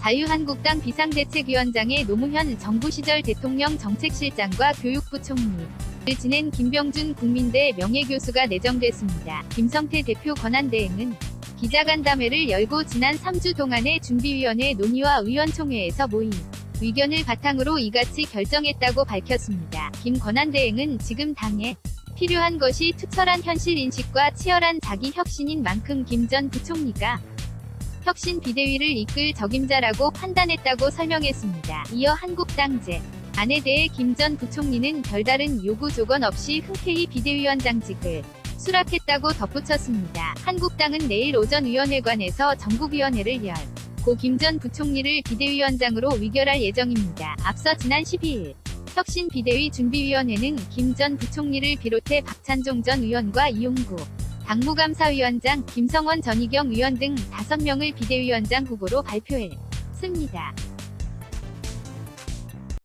자유한국당 비상대책위원장의 노무현 정부 시절 대통령 정책실장과 교육부 총리 를 지낸 김병준 국민대 명예교수가 내정됐습니다. 김성태 대표 권한대행은 기자간담회를 열고 지난 3주 동안의 준비위원회 논의와 의원총회에서 모인 의견을 바탕으로 이같이 결정했다고 밝혔습니다. 김 권한대행은 지금 당에 필요한 것이 투철한 현실 인식과 치열한 자기 혁신인 만큼 김 전 부총리가 혁신 비대위를 이끌 적임자라고 판단했다고 설명했습니다. 이어 한국당제 안에 대해 김 전 부총리는 별다른 요구 조건 없이 흔쾌히 비대위원장직을 수락했다고 덧붙였습니다. 한국당은 내일 오전 위원회관에서 전국위원회를 열, 고 김 전 부총리를 비대위원장으로 위결할 예정입니다. 앞서 지난 12일 혁신 비대위 준비위원회는 김 전 부총리를 비롯해 박찬종 전 의원과 이용구 당무감사위원장, 김성원 전희경 의원 등 5명을 비대위원장 후보로 발표했습니다.